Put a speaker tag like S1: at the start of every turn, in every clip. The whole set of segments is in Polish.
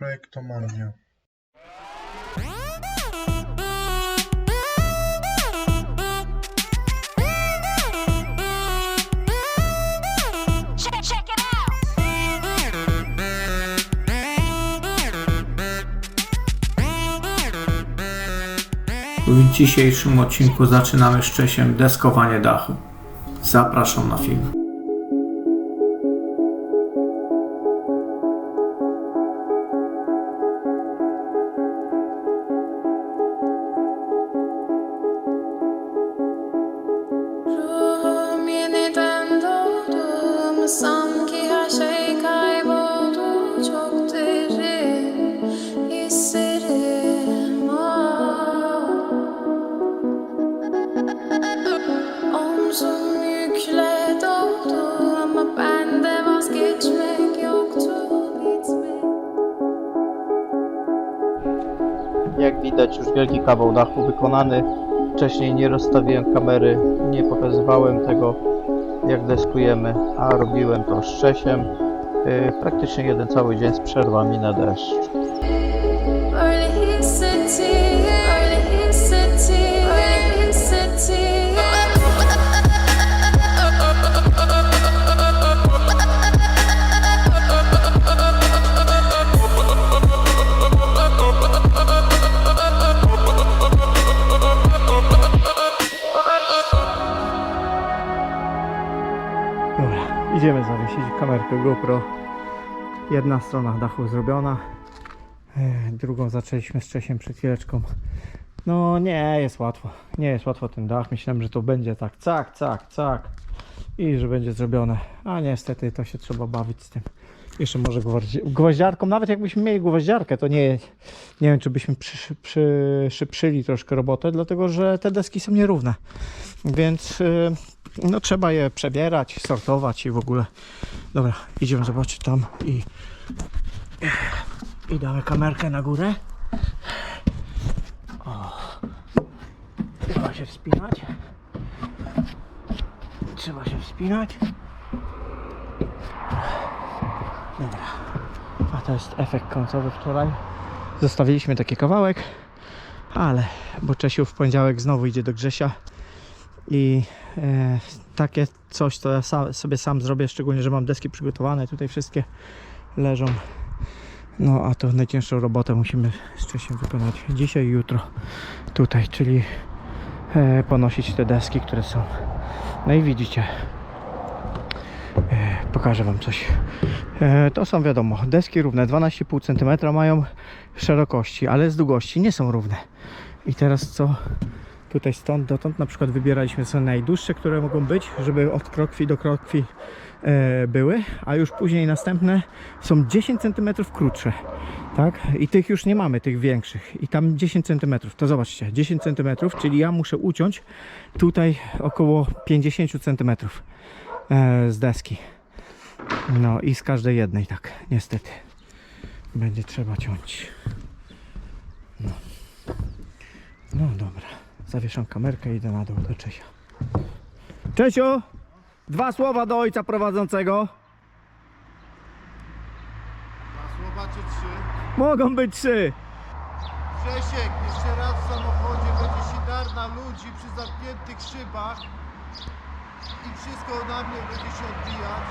S1: Out.
S2: W dzisiejszym odcinku zaczynamy z Czesiem deskowanie dachu. Zapraszam na film.
S3: Widać już wielki kawał dachu wykonany. Wcześniej nie rozstawiłem kamery, nie pokazywałem tego jak deskujemy, a robiłem to z Czesiem. Yy, praktycznie jeden cały dzień z przerwami na deszcz.
S2: Dobra, idziemy zawiesić kamerkę GoPro. Jedna strona dachu zrobiona. E, Drugą zaczęliśmy z Czesiem przed chwileczką. No nie jest łatwo. Nie jest łatwo ten dach. Myślałem, że to będzie tak cak, cak, cak. I że będzie zrobione. A niestety to się trzeba bawić z tym. Jeszcze może gwoździ- gwoździarką. Nawet jakbyśmy mieli gwoździarkę, to nie, nie wiem, czy byśmy przy, przyszyprzyli troszkę robotę, dlatego że te deski są nierówne. Więc y, no trzeba je przebierać, sortować i w ogóle. Dobra, idziemy zobaczyć tam i i damy kamerkę na górę. O. Trzeba się wspinać. Trzeba się wspinać. Dobra. A to jest efekt końcowy wczoraj. Zostawiliśmy taki kawałek, ale bo Czesiu w poniedziałek znowu idzie do Grzesia i e, takie coś to ja sobie sam zrobię, szczególnie, że mam deski przygotowane, tutaj wszystkie leżą. No a to najcięższą robotę musimy z Czesiem wykonać dzisiaj i jutro tutaj, czyli e, ponosić te deski, które są. No i widzicie, e, pokażę Wam coś. E, to są wiadomo, deski równe 12,5 cm mają szerokości, ale z długości nie są równe. I teraz co? Tutaj stąd dotąd na przykład wybieraliśmy sobie najdłuższe, które mogą być, żeby od krokwi do krokwi e, były, a już później następne są 10 cm krótsze. Tak? I tych już nie mamy, tych większych. I tam 10 cm. To zobaczcie, 10 cm, czyli ja muszę uciąć tutaj około 50 cm e, z deski. No i z każdej jednej, tak, niestety. Będzie trzeba ciąć. No, no dobra. Zawieszam kamerkę i idę na dół do Czesia. Czesiu! Dwa słowa do ojca prowadzącego.
S4: Słowa czy trzy?
S2: Mogą być trzy.
S4: Grzesiek, jeszcze raz w samochodzie będzie sidarna ludzi przy zamkniętych szybach i wszystko na mnie będzie się odbijać.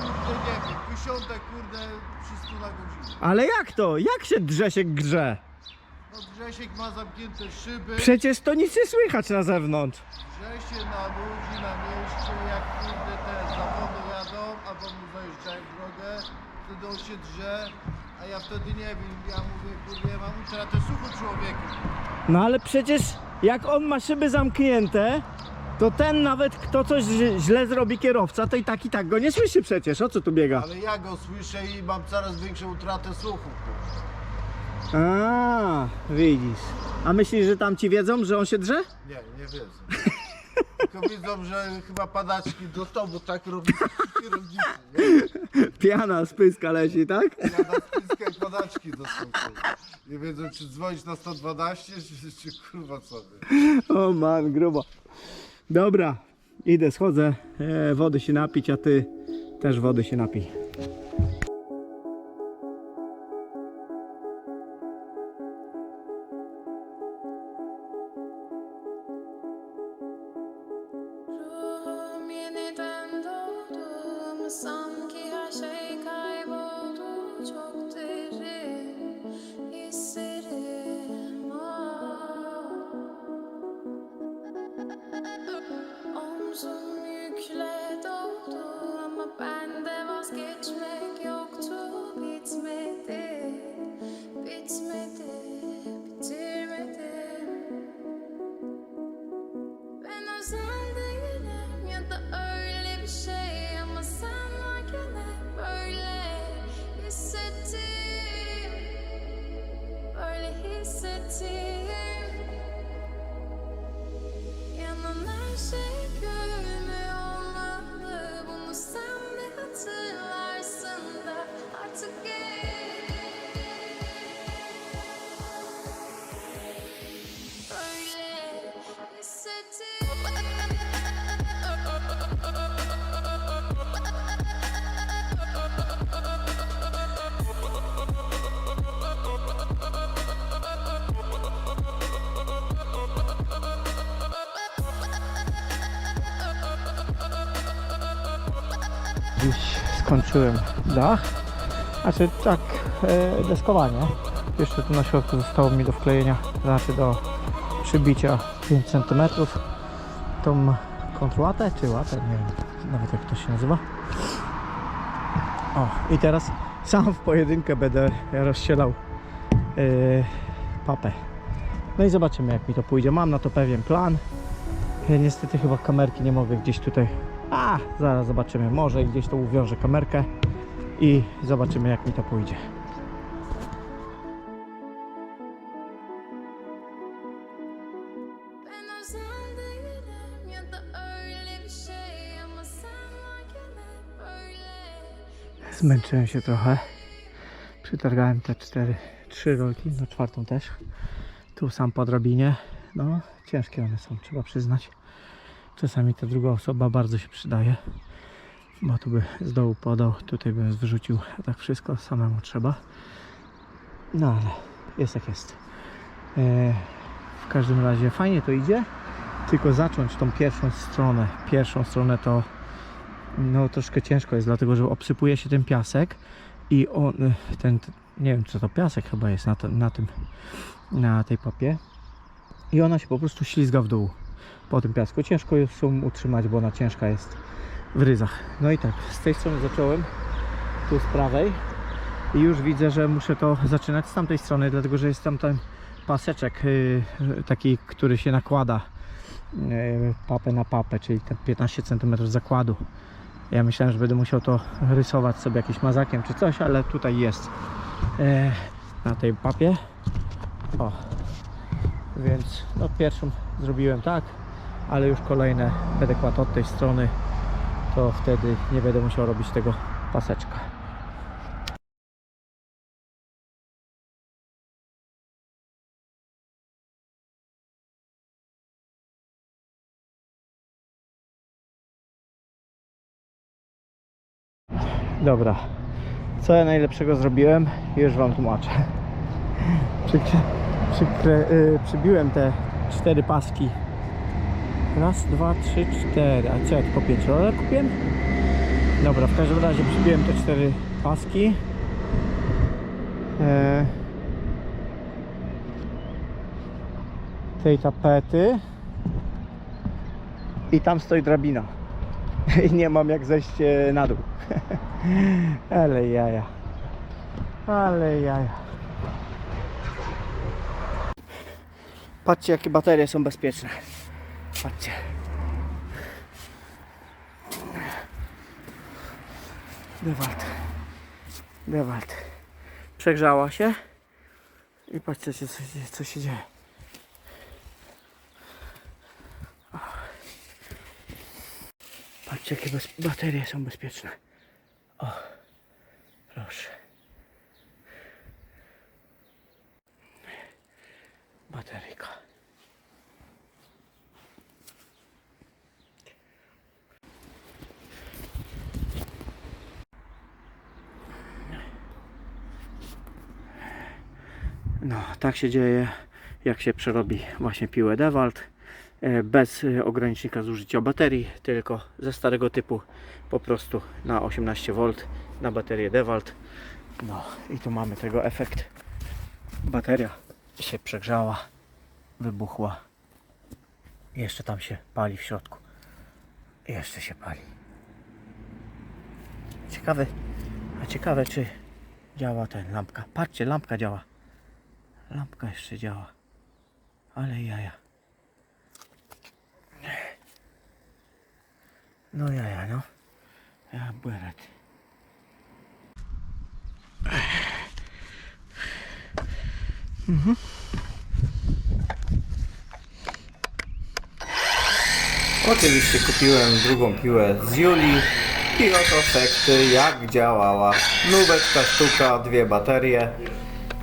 S4: Kurde, nie wiem, wysiądę kurde przy 100 na godzinę.
S2: Ale jak to? Jak się drze się grze?
S4: No Grzesiek ma zamknięte szyby,
S2: Przecież to nic nie słychać na zewnątrz.
S4: drze się na ludzi na mieście, jak kurde te zawody jadą, albo mu zajeżdżają w drogę, wtedy on się drze, a ja wtedy nie wiem, ja mówię, kurde, ja mam utratę słuchu człowieku.
S2: No ale przecież jak on ma szyby zamknięte, to ten nawet kto coś źle- źle zrobi kierowca, to i tak i tak go nie słyszy przecież. O co tu biega?
S4: Ale ja go słyszę i mam coraz większą utratę słuchu. kurde.
S2: A, widzisz. A myślisz, że tam ci wiedzą, że on się drze?
S4: Nie, nie wiedzą. Tylko widzą, że chyba padaczki dostał, bo tak robi kierownicy, nie?
S2: Piana z pyska leci, tak?
S4: Ja na spiskę padaczki kurwa. Nie wiedzą, czy dzwonić na 112, czy, czy kurwa co wie.
S2: O man, grubo. Dobra, idę, schodzę, e, wody się napić, a ty też wody się napij.
S5: sketch.
S2: Dziś skończyłem dach. Znaczy tak, e, deskowanie. Jeszcze tu na środku zostało mi do wklejenia, znaczy do przybicia 5 cm. Tą kontrłatę czy łatę, nie wiem nawet jak to się nazywa. O, i teraz sam w pojedynkę będę rozścielał e, papę. No i zobaczymy jak mi to pójdzie. Mam na to pewien plan. Ja niestety chyba kamerki nie mogę gdzieś tutaj. A, zaraz zobaczymy. Może gdzieś to uwiążę kamerkę i zobaczymy jak mi to pójdzie. Zmęczyłem się trochę. Przytargałem te cztery, trzy rolki, no czwartą też. Tu sam po drabinie. No, ciężkie one są, trzeba przyznać. Czasami ta druga osoba bardzo się przydaje. Bo tu by z dołu podał, tutaj bym wyrzucił, a tak wszystko samemu trzeba. No ale jest jak jest. E, w każdym razie fajnie to idzie. Tylko zacząć tą pierwszą stronę. Pierwszą stronę to no troszkę ciężko jest, dlatego że obsypuje się ten piasek i on, ten, nie wiem co to piasek chyba jest na, to, na tym, na tej papie i ona się po prostu ślizga w dół po tym piasku. Ciężko ją utrzymać, bo ona ciężka jest w ryzach. No i tak, z tej strony zacząłem, tu z prawej i już widzę, że muszę to zaczynać z tamtej strony, dlatego że jest tam ten paseczek yy, taki, który się nakłada yy, papę na papę, czyli te 15 cm zakładu. Ja myślałem, że będę musiał to rysować sobie jakimś mazakiem czy coś, ale tutaj jest e, na tej papie. O, więc no pierwszą zrobiłem tak, ale już kolejne będę kładł od tej strony, to wtedy nie będę musiał robić tego paseczka. Dobra, co ja najlepszego zrobiłem? Już Wam tłumaczę. Przykre, przykre, y, przybiłem te cztery paski. Raz, dwa, trzy, cztery. A co ja tylko pięć roller kupiłem? Dobra, w każdym razie przybiłem te cztery paski. E, tej tapety. I tam stoi drabina. I nie mam jak zejść e, na dół. Ale jaja. Ale jaja. Patrzcie jakie baterie są bezpieczne. Patrzcie. Dewalt. Dewalt. Przegrzała się. I patrzcie co, się- co się dzieje. Patrzcie jakie baterie są bezpieczne. O, proszę. Bateryjka. No, tak się dzieje, jak się przerobi właśnie piłę Dewalt e, bez e, ogranicznika zużycia baterii, tylko ze starego typu po prostu na 18V na baterię Dewalt. No i tu mamy tego efekt. Bateria się przegrzała, wybuchła. Jeszcze tam się pali w środku. Jeszcze się pali. Ciekawe, a ciekawe czy działa ten lampka. Patrzcie, lampka działa. Lampka jeszcze działa. Ale jaja. No jaja, no. Ja beret. Mhm. Oczywiście kupiłem drugą piłę z Julii i oto efekty jak działała. Nóweczka sztuka, dwie baterie.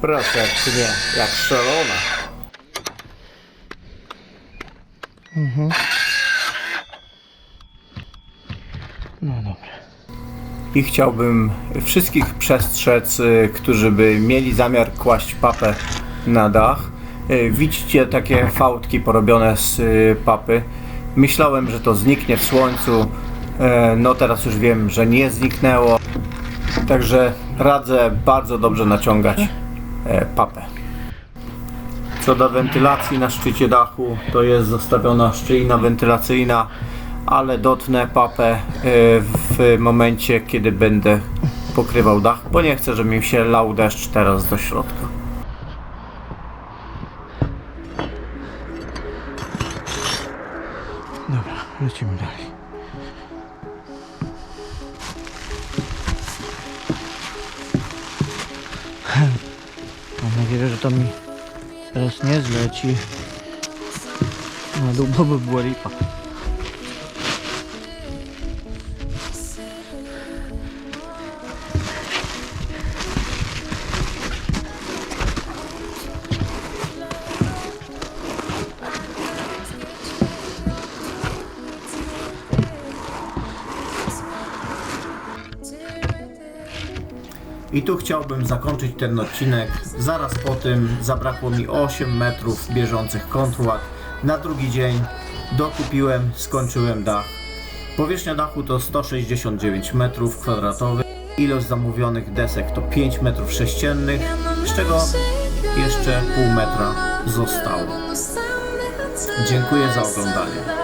S2: Proszę, czy nie, jak szalona. No dobra. I chciałbym wszystkich przestrzec, y, którzy by mieli zamiar kłaść papę na dach. Y, Widzicie takie fałdki porobione z y, papy. Myślałem, że to zniknie w słońcu. E, No teraz już wiem, że nie zniknęło. Także radzę bardzo dobrze naciągać papę. Co do wentylacji na szczycie dachu, to jest zostawiona szczelina wentylacyjna, ale dotnę papę e, w momencie, kiedy będę pokrywał dach, bo nie chcę, żeby mi się lał deszcz teraz do środka. Dobra, lecimy dalej. To mi teraz nie zleci. Na dół, by była lipa. I tu chciałbym zakończyć ten odcinek. Zaraz po tym zabrakło mi 8 metrów bieżących kontład. Na drugi dzień dokupiłem, skończyłem dach. Powierzchnia dachu to 169 metrów kwadratowych. Ilość zamówionych desek to 5 metrów sześciennych, z czego jeszcze pół metra zostało. Dziękuję za oglądanie.